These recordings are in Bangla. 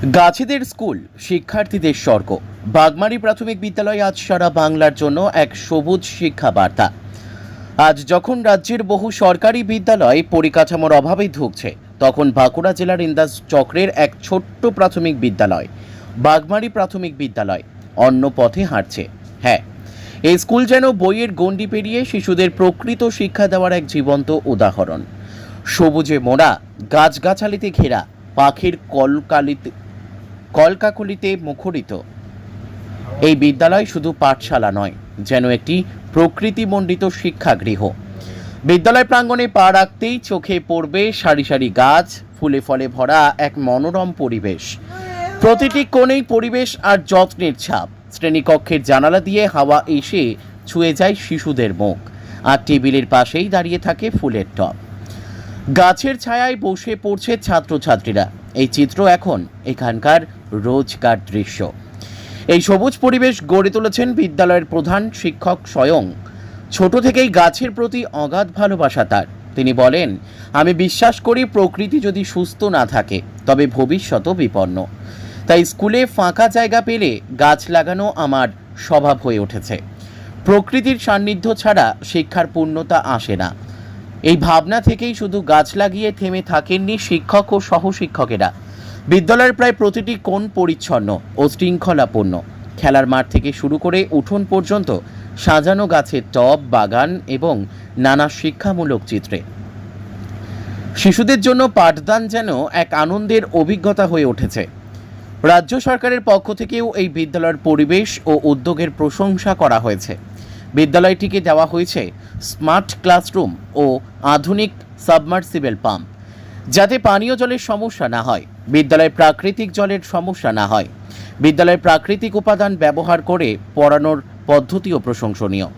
গাছেদের স্কুল, শিক্ষার্থীদের স্বর্গ। বাগমারি প্রাথমিক বিদ্যালয় আজ সারা বাংলার জন্য এক সবুজ শিক্ষা বার্তা আজ যখন রাজ্যের বহু সরকারি বিদ্যালয় পরিকাঠামোর অভাবে ধুঁকছে, তখন বাঁকুড়া জেলার ইন্দাস চক্রের এক ছোট্ট প্রাথমিক বিদ্যালয়, বাগমারি প্রাথমিক বিদ্যালয়, অন্য পথে হাঁটছে। হ্যাঁ এই স্কুল যেন বইয়ের গণ্ডি পেরিয়ে শিশুদের প্রকৃত শিক্ষা দেওয়ার এক জীবন্ত উদাহরণ। সবুজে মোড়া, গাছগাছালিতে ঘেরা, পাখির কলকালিতে কলকাকলিতে মুখরিত। এই বিদ্যালয় শুধু পাঠশালা নয়, যেন একটি প্রকৃতিমণ্ডিত শিক্ষাগৃহ। বিদ্যালয় প্রাঙ্গণে পা রাখতেই চোখে পড়বে সারি সারি গাছ, ফুলে ফলে ভরা এক মনোরম পরিবেশ। প্রতিটি কোণেই পরিবেশ আর যত্নের ছাপ। শ্রেণীকক্ষের জানালা দিয়ে হাওয়া এসে ছুঁয়ে যায় শিশুদের মুখ, আর টেবিলের পাশেই দাঁড়িয়ে থাকে ফুলের টব। গাছের ছায়ায় বসে পড়ছে ছাত্রছাত্রীরা। এই চিত্র এখন এখানকার রোজকার দৃশ্য। এই সবুজ পরিবেশ গড়ে তুলেছেন বিদ্যালয়ের প্রধান শিক্ষক স্বয়ং। ছোট থেকেই গাছের প্রতি অগাধ ভালোবাসা তার। তিনি বলেন, আমি বিশ্বাস করি প্রকৃতি যদি সুস্থ না থাকে, তবে ভবিষ্যতও বিপন্ন। তাই স্কুলে ফাঁকা জায়গা পেলে গাছ লাগানো আমার স্বভাব হয়ে উঠেছে। প্রকৃতির সান্নিধ্য ছাড়া শিক্ষার পূর্ণতা আসে না। এই ভাবনা থেকেই শুধু গাছ লাগিয়ে থেমে থাকেননি শিক্ষক ও সহশিক্ষকেরা। বিদ্যালয়ের প্রায় প্রতিটি কোণ পরিচ্ছন্ন ও শৃঙ্খলাপূর্ণ। খেলার মাঠ থেকে শুরু করে উঠোন পর্যন্ত সাজানো গাছের টব, বাগান এবং নানা শিক্ষামূলক চিত্রে। শিশুদের জন্য পাঠদান যেন এক আনন্দের অভিজ্ঞতা হয়ে উঠেছে। রাজ্য সরকারের পক্ষ থেকেও এই বিদ্যালয়ের পরিবেশ ও উদ্যোগের প্রশংসা করা হয়েছে। বিদ্যালয়টিকে দেওয়া হয়েছে স্মার্ট ক্লাসরুম ও আধুনিক সাবমার্সিবেল পাম্প, যাতে পানীয় জলের সমস্যা না হয়। বিদ্যালয়ে প্রাকৃতিক জলের সমস্যা না হয়। বিদ্যালয়ের প্রাকৃতিক উপাদান ব্যবহার করে পড়ানোর পদ্ধতিও প্রশংসনীয়।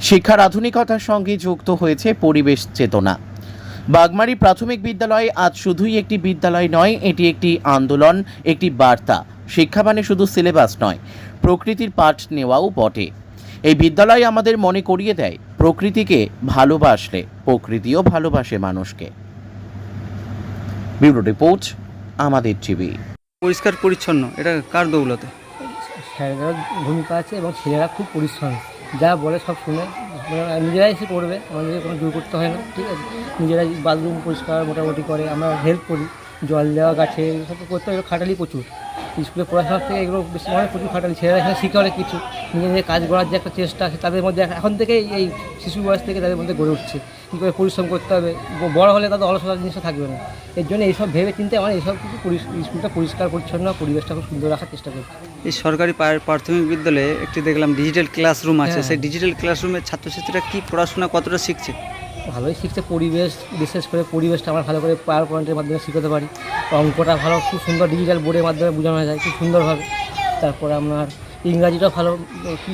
শিক্ষার আধুনিকতার সঙ্গে যুক্ত হয়েছে পরিবেশ চেতনা। বাগমারি প্রাথমিক বিদ্যালয় আজ শুধুই একটি বিদ্যালয় নয়, এটি একটি আন্দোলন, একটি বার্তা। শিক্ষা মানে শুধু সিলেবাস নয়, প্রকৃতির পাঠ নেওয়াও বটে। এই বিদ্যালয় আমাদের মনে করিয়ে দেয়, প্রকৃতিকে ভালোবাসলে, প্রকৃতিও ভালোবাসে মানুষকে। ব্যুরো রিপোর্ট আমাদের টিভি পরিষ্কার পরিচ্ছন্ন এটা কার দৌলতে? স্যারের ভূমিকা আছে এবং ছেলেরা খুব পরিশ্রম। যা বলে সব শুনে মানে নিজেরাই এসে করবে আমাদের কোনো দূর করতে হয় না ঠিক আছে? নিজেরাই বাথরুম পরিষ্কার মোটামুটি করে আমরা হেল্প করি জল দেওয়া গাছে সব করতে হয় খাটালি প্রচুর। স্কুলে পড়াশোনার থেকে এগুলো বেশি অনেক প্রচুর খাটালি। ছেলেরা এখানে শিখে অনেক কিছু। নিজে নিজে কাজ করার যে একটা চেষ্টা আছে তাদের মধ্যে এখন থেকে এই শিশু বয়স থেকে তাদের মধ্যে গড়ে উঠছে। কী করে পরিশ্রম করতে হবে? বড় হলে তাদের অলসতা জিনিসটা থাকবে না। এর জন্য এইসব ভেবে চিন্তে আমরা এইসব কিছু স্কুলটা পরিষ্কার পরিচ্ছন্ন পরিবেশটা খুব সুন্দর রাখার চেষ্টা করছি। এই সরকারি প্রাথমিক বিদ্যালয়ে একটি দেখলাম ডিজিটাল ক্লাসরুম আছে। হ্যাঁ। সেই ডিজিটাল ক্লাসরুমের ছাত্রছাত্রীরা কী পড়াশোনা কতটা শিখছে? ভালোই শিখছে পরিবেশ, বিশেষ করে পরিবেশটা আমরা ভালো করে পাওয়ার পয়েন্টের মাধ্যমে শিখাতে পারি। অঙ্কটা ভালো, খুব সুন্দর ডিজিটাল বোর্ডের মাধ্যমে বোঝানো যায়, খুব সুন্দরভাবে। তারপরে আপনার ইংরাজিটা ভালো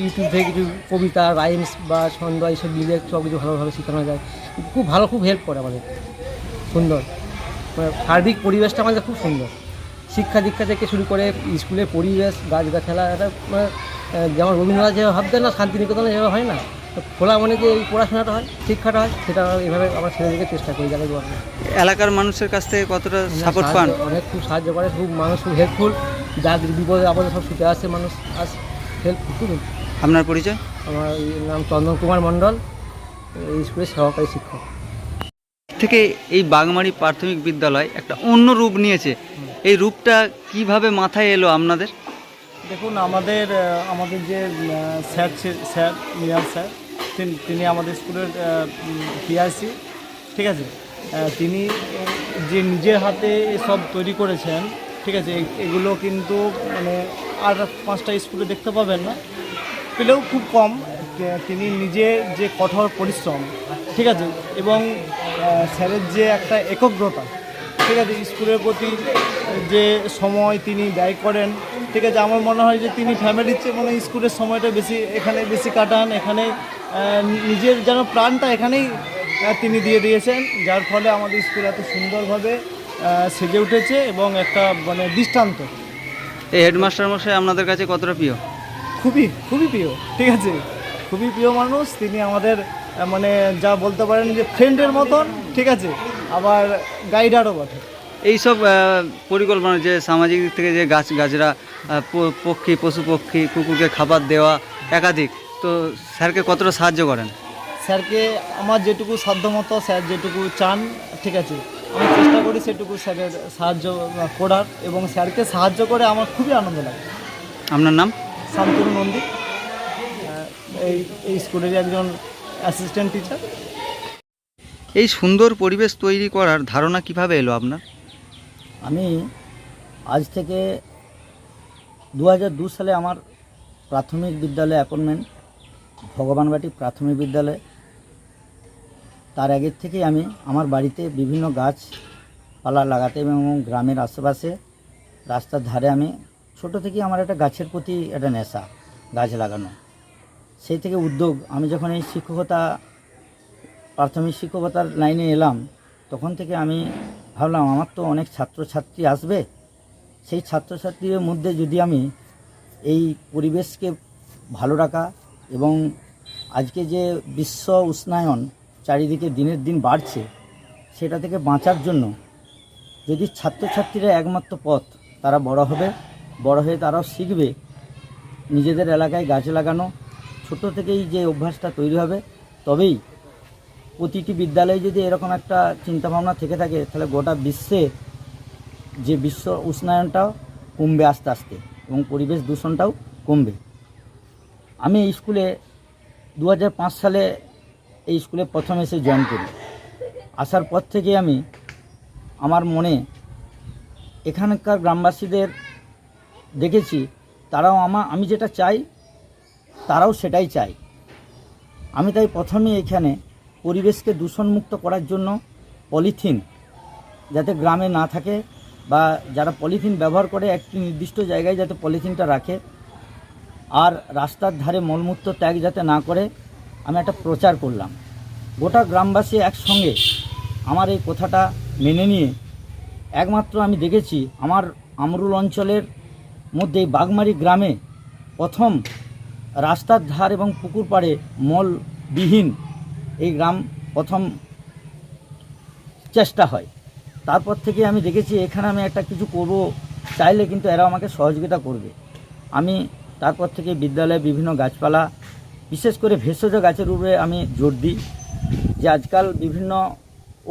ইউটিউব থেকে কিছু কবিতা রাইমস বা ছন্দ, এইসব মিলে সব কিছু ভালোভাবে শেখানো যায়। খুব ভালো, খুব হেল্প করে আমাদের। সুন্দর। মানে সার্বিক পরিবেশটা আমাদের খুব সুন্দর। শিক্ষা দীক্ষা থেকে শুরু করে স্কুলের পরিবেশ গাছগাছালা এটা মানে যেমন রবীন্দ্রনাথ যেভাবে ভাবতেন না, শান্তিনিকেতনে যেভাবে হয় না খোলা মানে যে এই পড়াশোনাটা হয় শিক্ষাটা হয় সেটা এভাবে আমরা দিকে চেষ্টা করি যাতে এলাকার মানুষের কাছ থেকে কতটা সাপোর্ট পান? অনেক খুব সাহায্য করে খুব মানুষ খুব হেল্পফুল যা বিপদে আপদে সব ছুটে আসে মানুষ আস হেল্প খুব আপনার পরিচয়? আমার নাম চন্দন কুমার মণ্ডল এই স্কুলের সহকারী শিক্ষক। থেকে এই বাগমারি প্রাথমিক বিদ্যালয় একটা অন্য রূপ নিয়েছে। এই রূপটা কীভাবে মাথায় এলো আপনাদের? দেখুন আমাদের আমাদের যে স্যার স্যার মিয়ান স্যার তিনি আমাদের স্কুলের পিআরসি, ঠিক আছে? তিনি যে নিজের হাতে সব তৈরি করেছেন, ঠিক আছে এগুলো কিন্তু মানে আর পাঁচটা স্কুলে দেখতে পাবেন না। পেলেও খুব কম তিনি নিজে যে কঠোর পরিশ্রম, ঠিক আছে? এবং স্যারের যে একটা একগ্রতা, ঠিক আছে? স্কুলের প্রতি যে সময় তিনি ব্যয় করেন ঠিক আছে আমার মনে হয় যে তিনি ফ্যামিলির চেয়ে মনে স্কুলের সময়টা বেশি এখানে বেশি কাটান এখানে নিজের যেন প্রাণটা এখানেই তিনি দিয়ে দিয়েছেন যার ফলে আমাদের স্কুল এত সুন্দরভাবে সেজে উঠেছে এবং একটা মানে দৃষ্টান্ত। এই হেডমাস্টার মশাই আপনাদের কাছে কতটা প্রিয়? খুবই খুবই প্রিয় ঠিক আছে? খুবই প্রিয় মানুষ তিনি আমাদের মানে যা বলতে পারেন যে ফ্রেন্ডের মতন ঠিক আছে? আবার গাইডারও বটে। এইসব পরিকল্পনা যে সামাজিক দিক থেকে যে গাছ গাছরা পক্ষী পশু পক্ষী কুকুরকে খাবার দেওয়া একাধিক। তো স্যারকে কতটা সাহায্য করেন? স্যারকে আমার যেটুকু সাধ্যমতো স্যার যেটুকু চান ঠিক আছে। আমি চেষ্টা করি সেটুকু স্যারের সাহায্য করার এবং স্যারকে সাহায্য করে আমার খুবই আনন্দ লাগে। আপনার নাম? শান্তনু নন্দী। এই এই স্কুলেরই একজন অ্যাসিস্ট্যান্ট টিচার। এই সুন্দর পরিবেশ তৈরি করার ধারণা কীভাবে এলো আপনার? আমি আজ থেকে দু সালে আমার প্রাথমিক বিদ্যালয়ে অ্যাপয়েন্টমেন্ট ভগবানবাটি প্রাথমিক বিদ্যালয়ে। তার আগের থেকেই আমি আমার বাড়িতে বিভিন্ন গাছপালা লাগাতে এবং গ্রামের আশেপাশে রাস্তার ধারে আমি ছোট থেকেই আমার একটা গাছের প্রতি একটা নেশা, গাছ লাগানো। সেই থেকে উদ্যোগ, আমি যখন এই শিক্ষকতা, প্রাথমিক শিক্ষকতার লাইনে এলাম, তখন থেকে আমি ভাবলাম, আমার তো অনেক ছাত্রছাত্রী আসবে সেই ছাত্রছাত্রীদের মধ্যে যদি আমি এই পরিবেশকে ভালো রাখা এবং আজকে যে বিশ্ব উষ্ণায়ন চারিদিকে দিনের দিন বাড়ছে, সেটা থেকে বাঁচার জন্য যদি ছাত্রছাত্রীরা একমাত্র পথ, তারা বড় হবে, বড় হয়ে তারাও শিখবে নিজেদের এলাকায় গাছ লাগানো, ছোট থেকেই যে অভ্যাসটা তৈরি হবে, তবেই প্রতিটি বিদ্যালয়ে যদি এরকম একটা চিন্তাভাবনা থেকে থাকে, তাহলে গোটা বিশ্বে যে বিশ্ব উষ্ণায়নটাও কমবে আস্তে আস্তে এবং পরিবেশ দূষণটাও কমবে। আমি এই স্কুলে দু হাজার পাঁচ সালে এই স্কুলে প্রথম এসে জয়েন করি। আসার পর থেকে আমি আমার মনে এখানকার গ্রামবাসীদের দেখেছি, তারাও আমা, আমি যেটা চাই, তারাও সেটাই চাই আমি তাই প্রথমে এখানে পরিবেশকে দূষণমুক্ত করার জন্য পলিথিন যাতে গ্রামে না থাকে বা যারা পলিথিন ব্যবহার করে একটি নির্দিষ্ট জায়গায় যাতে পলিথিনটা রাখে আর রাস্তার ধারে মলমূত্র ত্যাগ যাতে না করে, আমি একটা প্রচার করলাম। গোটা গ্রামবাসী একসঙ্গে আমার এই কথাটা মেনে নিয়ে একমাত্র আমি দেখেছি আমার আমরুল অঞ্চলের মধ্যে বাগমারি গ্রামে প্রথম রাস্তার ধার এবং পুকুর পাড়ে মলবিহীন এই গ্রাম প্রথম চেষ্টা হয়। তারপর থেকে আমি দেখেছি এখানে আমি একটা কিছু করব, চাইলে কিন্তু এরা আমাকে সহযোগিতা করবে। আমি তারপর থেকে বিদ্যালয়ে বিভিন্ন গাছপালা, বিশেষ করে ভেষজ গাছের উপরে আমি জোর দিই, যে আজকাল বিভিন্ন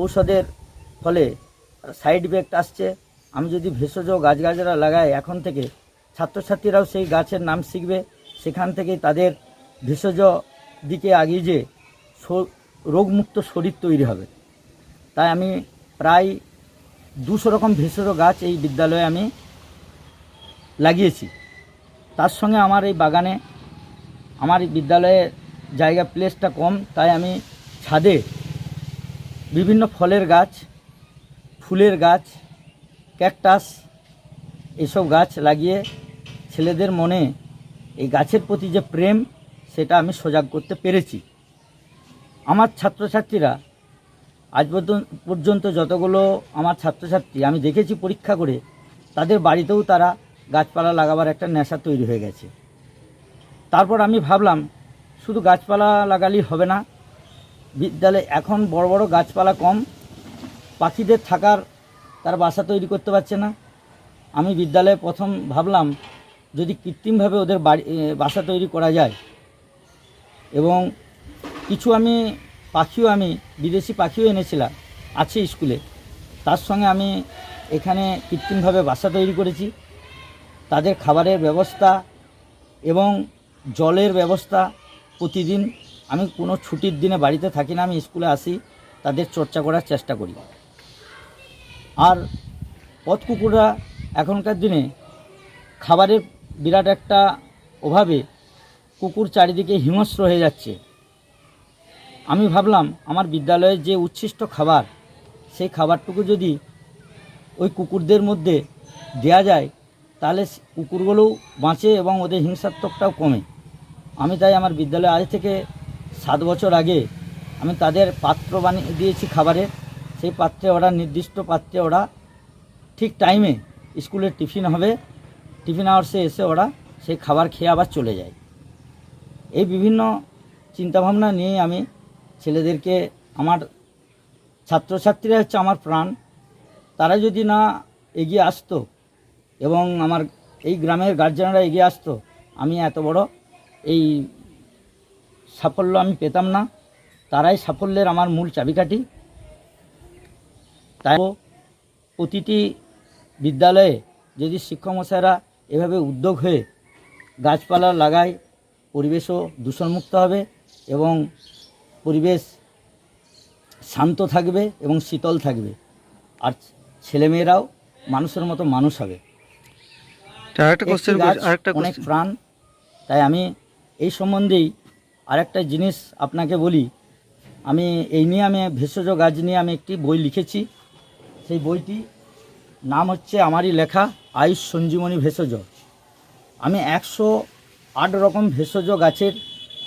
ঔষধের ফলে সাইড ইফেক্ট আসছে। আমি যদি ভেষজ গাছগাছরা লাগাই, এখন থেকে ছাত্রছাত্রীরাও সেই গাছের নাম শিখবে। সেখান থেকেই তাদের ভেষজ দিকে আগিয়ে যে রোগমুক্ত শরীর তৈরি হবে। তাই আমি প্রায় দুশো রকম ভেষজ গাছ এই বিদ্যালয়ে আমি লাগিয়েছি। তার সঙ্গে আমার এই বাগানে আমার বিদ্যালয়ে জায়গা প্লেসটা কম, তাই আমি ছাদে বিভিন্ন ফলের গাছ, ফুলের গাছ, ক্যাকটাস এসব গাছ লাগিয়ে ছেলেদের মনে এই গাছের প্রতি যে প্রেম, সেটা আমি সজাগ করতে পেরেছি। আমার ছাত্রছাত্রীরা আজ পর্যন্ত- যতগুলো আমার ছাত্রছাত্রী আমি দেখেছি পরীক্ষা করে, তাদের বাড়িতেও তারা গাছপালা লাগাবার একটা নেশা তৈরি হয়ে গেছে। তারপর আমি ভাবলাম, শুধু গাছপালা লাগালেই হবে না, বিদ্যালয়ে এখন বড় বড় গাছপালা কম, পাখিদের থাকার তার বাসা তৈরি করতে পারছে না। আমি বিদ্যালয়ে প্রথম ভাবলাম, যদি কৃত্রিমভাবে ওদের বাড়ি বাসা তৈরি করা যায়। এবং কিছু আমি পাখিও আমি, বিদেশি পাখিও এনেছিলাম আছে স্কুলে। তার সঙ্গে আমি এখানে কৃত্রিমভাবে বাসা তৈরি করেছি। তাদের খাবারের ব্যবস্থা এবং জলের ব্যবস্থা প্রতিদিন। আমি কোনো ছুটির দিনে বাড়িতে থাকি না, আমি স্কুলে আসি, তাদের চর্চা করার চেষ্টা করি। আর পথ কুকুররা এখনকার দিনে খাবারের বিরাট একটা অভাবে কুকুর চারিদিকে হিংস্র হয়ে যাচ্ছে। আমি ভাবলাম আমার বিদ্যালয়ের যে উচ্ছিষ্ট খাবার, সেই খাবারটুকু যদি ওই কুকুরদের মধ্যে দেয়া যায়, তাহলে কুকুরগুলোও বাঁচে এবং ওদের হিংসাত্মকটাও কমে। আমি তাই আমার বিদ্যালয়ে আজ থেকে সাত বছর আগে আমি তাদের পাত্র বানিয়ে দিয়েছি খাবারের সেই পাত্রে ওরা, নির্দিষ্ট পাত্রে ওরা ঠিক টাইমে স্কুলের টিফিন হবে। টিফিন আওয়ার্সে এসে ওরা সেই খাবার খেয়ে আবার চলে যায়। এই বিভিন্ন চিন্তাভাবনা নিয়ে আমি ছেলেদেরকে আমার ছাত্রছাত্রীরা হচ্ছে আমার প্রাণ। তারা যদি না এগিয়ে আসতো এবং আমার এই গ্রামের গার্জেনরা এগিয়ে আসতো, আমি এত বড় এই সাফল্য আমি পেতাম না। তারাই সাফল্যের আমার মূল চাবিকাঠি। তাই প্রতিটি বিদ্যালয়ে যদি শিক্ষকমশাইরা এভাবে উদ্যোগ হয়ে গাছপালা লাগায়, পরিবেশও দূষণমুক্ত হবে এবং পরিবেশ শান্ত থাকবে এবং শীতল থাকবে। আর ছেলেমেয়েরাও মানুষের মতো মানুষ হবে। অনেক প্রাণ তাই আমি এই সম্বন্ধেই আরেকটা জিনিস আপনাকে বলি। আমি এই নিয়ে আমি ভেষজ গাছ নিয়ে আমি একটি বই লিখেছি। সেই বইটি নাম হচ্ছে আমারই লেখা আয়ুষ সঞ্জীবনী ভেষজ। আমি একশো আট রকম ভেষজ গাছের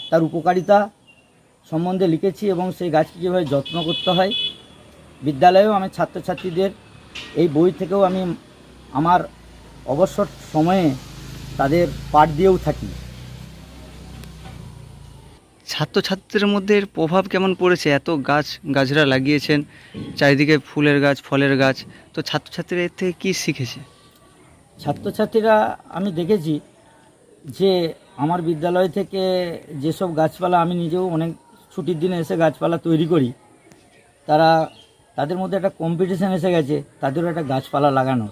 তার উপকারিতা সম্বন্ধে লিখেছি এবং সেই গাছকে কীভাবে যত্ন করতে হয়। বিদ্যালয়েও আমি ছাত্রছাত্রীদের এই বই থেকেও আমি আমার অবসর সময়ে তাদের পাঠ দিয়েও থাকি। ছাত্রছাত্রীদের মধ্যে এর প্রভাব কেমন পড়েছে? এত গাছ গাছরা লাগিয়েছেন চারিদিকে ফুলের গাছ ফলের গাছ। তো ছাত্রছাত্রীরা এর থেকে কী শিখেছে? ছাত্রছাত্রীরা আমি দেখেছি যে আমার বিদ্যালয় থেকে যেসব গাছপালা আমি নিজেও অনেক ছুটির দিনে এসে গাছপালা তৈরি করি। তারা তাদের মধ্যে একটা কম্পিটিশান এসে গেছে, তাদেরও একটা গাছপালা লাগানো।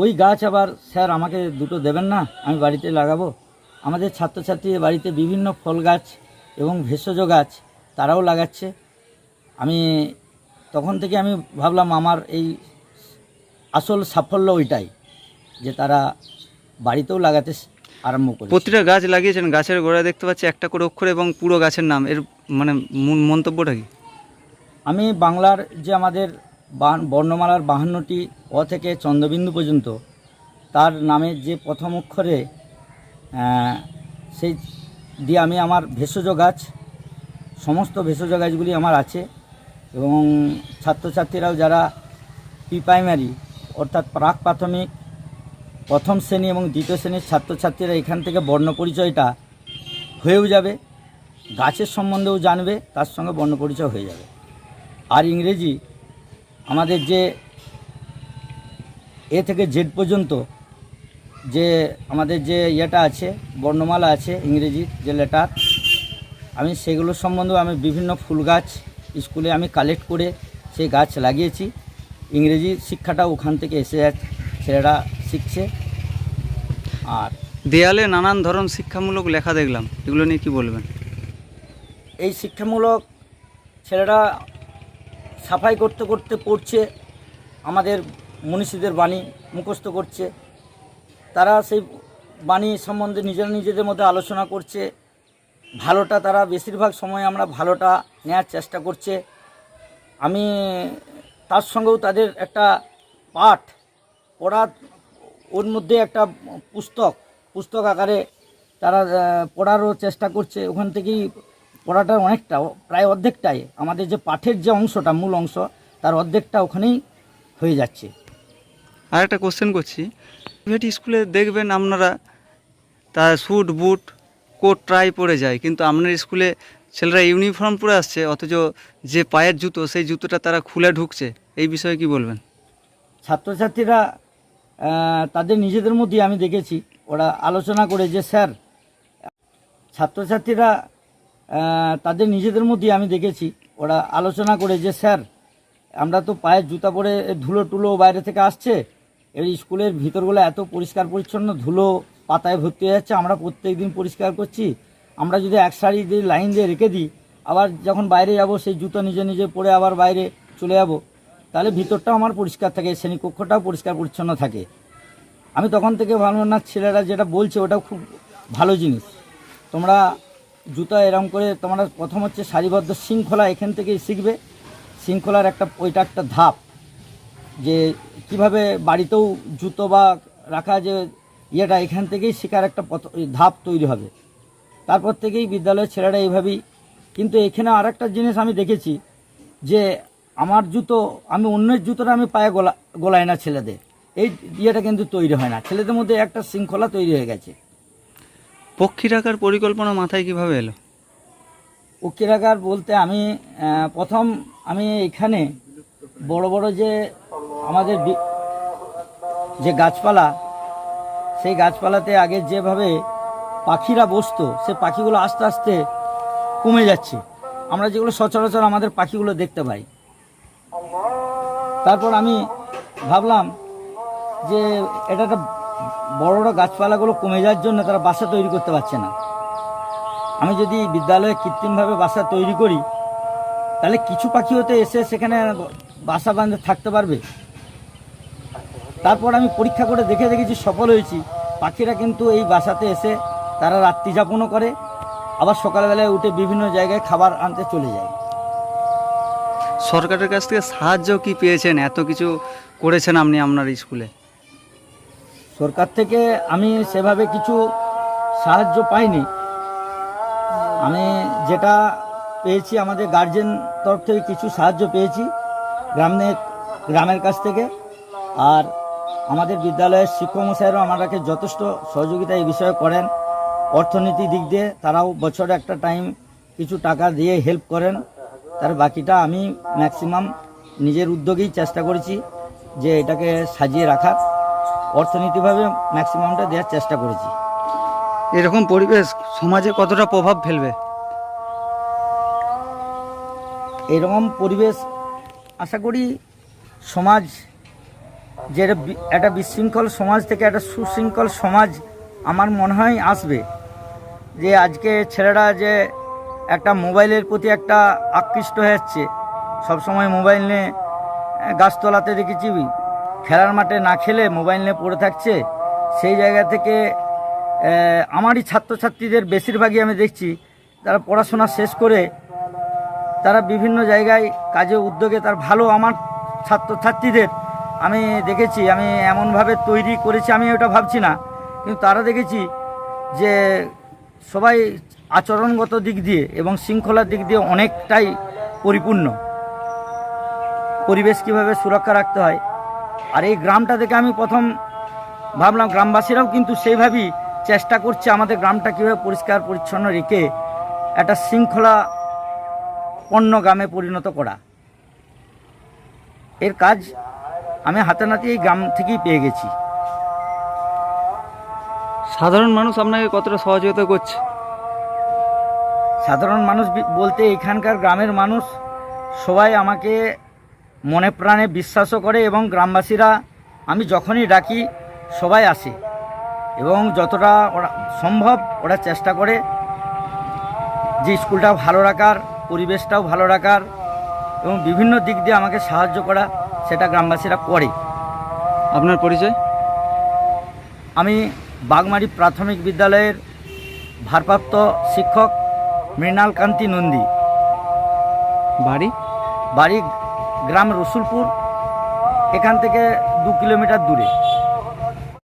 ওই গাছ আবার, স্যার, আমাকে দুটো দেবেন না? আমি বাড়িতে লাগাবো। আমাদের ছাত্রছাত্রী বাড়িতে বিভিন্ন ফল গাছ এবং ভেষজ গাছ তারাও লাগাচ্ছে। আমি তখন থেকে আমি ভাবলাম, আমার এই আসল সাফল্য ওইটাই, যে তারা বাড়িতেও লাগাতে আরম্ভ করে প্রতিটা গাছ লাগিয়েছেন গাছের গোড়ায় দেখতে পাচ্ছি একটা করে অক্ষর এবং পুরো গাছের নাম। এর মানে মূল মন্তব্যটা কি? আমি বাংলার যে আমাদের বর্ণমালার বাহান্নটি অ থেকে চন্দ্রবিন্দু পর্যন্ত তার নামের যে প্রথম অক্ষরে সেই দিয়ে আমি আমার ভেষজ গাছ সমস্ত ভেষজ গাছগুলি আমার আছে এবং ছাত্রছাত্রীরাও যারা প্রি প্রাইমারি অর্থাৎ প্রাক প্রাথমিক প্রথম শ্রেণি এবং দ্বিতীয় শ্রেণির ছাত্রছাত্রীরা এখান থেকে বর্ণ পরিচয়টা হয়েও যাবে, গাছের সম্বন্ধেও জানবে, তার সঙ্গে বর্ণ পরিচয় হয়ে যাবে। আর ইংরেজি আমাদের যে এ থেকে জেড পর্যন্ত যে আমাদের যে ইয়েটা আছে, বর্ণমালা আছে ইংরেজির যে লেটার, আমি সেগুলো সম্বন্ধেও আমি বিভিন্ন ফুল গাছ স্কুলে আমি কালেক্ট করে সেই গাছ লাগিয়েছি। ইংরেজি শিক্ষাটা ওখান থেকে এসে ছেলেরা শিখছে। আর দেয়ালে নানান ধরন শিক্ষামূলক লেখা দেখলাম। এগুলো নিয়ে কি বলবেন? এই শিক্ষামূলক ছেলেরা সাফাই করতে করতে পড়ছে আমাদের মনীষীদের বাণী মুখস্থ করছে। তারা সেই বাণী সম্বন্ধে নিজেরা নিজেদের মধ্যে আলোচনা করছে। ভালোটা তারা বেশিরভাগ সময় আমরা ভালোটা নেওয়ার চেষ্টা করছে। আমি তার সঙ্গেও তাদের একটা পাঠ পড়া ওর মধ্যে একটা পুস্তক পুস্তক আকারে তারা পড়ারও চেষ্টা করছে। ওখান থেকেই পড়াটার অনেকটা প্রায় অর্ধেকটাই। আমাদের যে পাঠের যে অংশটা মূল অংশ তার অর্ধেকটা ওখানেই হয়ে যাচ্ছে। আর একটা কোশ্চেন করছি প্রাইভেট স্কুলে দেখবেন আপনারা তার স্যুট বুট কোট ট্রাই পরে যায়। কিন্তু আপনার স্কুলে ছেলেরা ইউনিফর্ম পরে আসছে অথচ যে পায়ের জুতো সেই জুতোটা তারা খুলে ঢুকছে। এই বিষয়ে কি বলবেন? ছাত্রছাত্রীরা তাদের নিজেদের মধ্যে আমি দেখেছি। ওরা আলোচনা করে যে, স্যার, ছাত্রছাত্রীরা তাদের নিজেদের মধ্যে আমি দেখেছি। ওরা আলোচনা করে যে, স্যার, আমরা তো পায়ের জুতা পরে ধুলো টুলো বাইরে থেকে আসছে। এর স্কুলের ভিতরগুলো এত পরিষ্কার পরিচ্ছন্ন, ধুলো পাতায় ভর্তি হয়ে যাচ্ছে। আমরা প্রত্যেক দিন পরিষ্কার করছি। আমরা যদি এক সারি দিয়ে লাইন দিয়ে রেখে দিই, আবার যখন বাইরে যাব, সেই জুতো নিজে নিজে পরে আবার বাইরে চলে যাব। তাহলে ভিতরটাও আমার পরিষ্কার থাকে, শ্রেণীকক্ষটাও পরিষ্কার পরিচ্ছন্ন থাকে। আমি তখন থেকে ভাবলাম না ছেলেরা যেটা বলছে ওটাও খুব ভালো জিনিস। তোমরা জুতা এরম করে, তোমরা প্রথম হচ্ছে সারিবদ্ধ শৃঙ্খলা এখান থেকেই শিখবে। শৃঙ্খলার একটা, ওইটা একটা ধাপ। যে কীভাবে বাড়িতেও জুতো বা রাখা যে ইয়েটা, এখান থেকেই শেখার একটা পথ ধাপ তৈরি হবে। তারপর থেকেই বিদ্যালয়ের ছেলেরা এইভাবেই। কিন্তু এখানে আর একটা জিনিস আমি দেখেছি যে আমার জুতো আমি অন্যের জুতোটা আমি পায়ে গলা গলায় না ছেলেদের। এই ইয়েটা কিন্তু তৈরি হয় না। ছেলেদের মধ্যে একটা শৃঙ্খলা তৈরি হয়ে গেছে। পক্ষী রাখার পরিকল্পনা মাথায় কীভাবে এলো? পক্ষী রাখার বলতে আমি প্রথম আমি এখানে বড় বড় যে আমাদের যে গাছপালা সেই গাছপালাতে আগে যেভাবে পাখিরা বসতো সে পাখিগুলো আস্তে আস্তে কমে যাচ্ছে। আমরা যেগুলো সচরাচর আমাদের পাখিগুলো দেখতে পাই। তারপর আমি ভাবলাম যে এটা একটা বড় বড় গাছপালাগুলো কমে যাওয়ার জন্য তারা বাসা তৈরি করতে পারছে না। আমি যদি বিদ্যালয়ে কৃত্রিমভাবে বাসা তৈরি করি, তাহলে কিছু পাখি হতে এসে সেখানে বাসা বাঁধে থাকতে পারবে? তারপর আমি পরীক্ষা করে দেখে দেখেছি সফল হয়েছি। পাখিরা কিন্তু এই বাসাতে এসে তারা রাত্রি যাপনও করে, আবার সকালবেলায় উঠে বিভিন্ন জায়গায় খাবার আনতে চলে যায়। সরকারের কাছ থেকে সাহায্য কি পেয়েছেন? এত কিছু করেছেন আপনি আপনার স্কুলে? সরকার থেকে আমি সেভাবে কিছু সাহায্য পাইনি। আমি যেটা পেয়েছি, আমাদের গার্জেন তরফ থেকে কিছু সাহায্য পেয়েছি গ্রামের গ্রামের কাছ থেকে। আর আমাদের বিদ্যালয়ের শিক্ষক মশাইরাও আমাদেরকে যথেষ্ট সহযোগিতা এই বিষয়ে করেন। অর্থনীতি দিক দিয়ে তারাও বছরে একটা টাইম কিছু টাকা দিয়ে হেল্প করেন। তার বাকিটা আমি ম্যাক্সিমাম নিজের উদ্যোগেই চেষ্টা করেছি যে এটাকে সাজিয়ে রাখার। অর্থনীতিভাবে ম্যাক্সিমামটা দেওয়ার চেষ্টা করেছি। এরকম পরিবেশ সমাজে কতটা প্রভাব ফেলবে? এরকম পরিবেশ আশা করি সমাজ যে একটা একটা বিশৃঙ্খল সমাজ থেকে একটা সুশৃঙ্খল সমাজ আমার মনে হয় আসবে। যে আজকে ছেলেরা যে একটা মোবাইলের প্রতি একটা আকৃষ্ট হয়ে যাচ্ছে। সবসময় মোবাইল নিয়ে গাছতলাতে দেখেছি খেলার মাঠে না খেলে মোবাইল নিয়ে পড়ে থাকছে। সেই জায়গা থেকে আমারই ছাত্রছাত্রীদের বেশিরভাগই আমি দেখছি, তারা পড়াশোনা শেষ করে তারা বিভিন্ন জায়গায় কাজে উদ্যোগে তার ভালো আমার ছাত্রছাত্রীদের আমি দেখেছি, আমি এমনভাবে তৈরি করেছি, আমি ওটা ভাবছি না। কিন্তু তারা দেখেছি যে সবাই আচরণগত দিক দিয়ে এবং শৃঙ্খলার দিক দিয়ে অনেকটাই পরিপূর্ণ। পরিবেশ কীভাবে সুরক্ষা রাখতে হয়? আর এই গ্রামটা থেকে আমি প্রথম ভাবলাম, গ্রামবাসীরাও কিন্তু সেইভাবেই চেষ্টা করছে আমাদের গ্রামটা কীভাবে পরিষ্কার, পরিচ্ছন্ন রেখে একটা শৃঙ্খলা পণ্য গ্রামে পরিণত করা। এর কাজ আমি হাতে নাতে এই গ্রাম থেকেই পেয়ে গেছি। সাধারণ মানুষ আপনাকে কতটা সহযোগিতা করছে? সাধারণ মানুষ বলতে এখানকার গ্রামের মানুষ সবাই আমাকে মনে প্রাণে বিশ্বাসও করে এবং গ্রামবাসীরা আমি যখনই ডাকি সবাই আসে এবং যতটা ওরা সম্ভব ওরা চেষ্টা করে যে স্কুলটা ভালো রাখার পরিবেশটাও ভালো রাখার এবং বিভিন্ন দিক দিয়ে আমাকে সাহায্য করা সেটা গ্রামবাসীরা করে। আপনার পরিচয়? আমি বাগমারি প্রাথমিক বিদ্যালয়ের ভারপ্রাপ্ত শিক্ষক মৃণাল কান্তি নন্দী। বাড়ি? বাড়ি গ্রাম রসুলপুর এখান থেকে দু কিলোমিটার দূরে।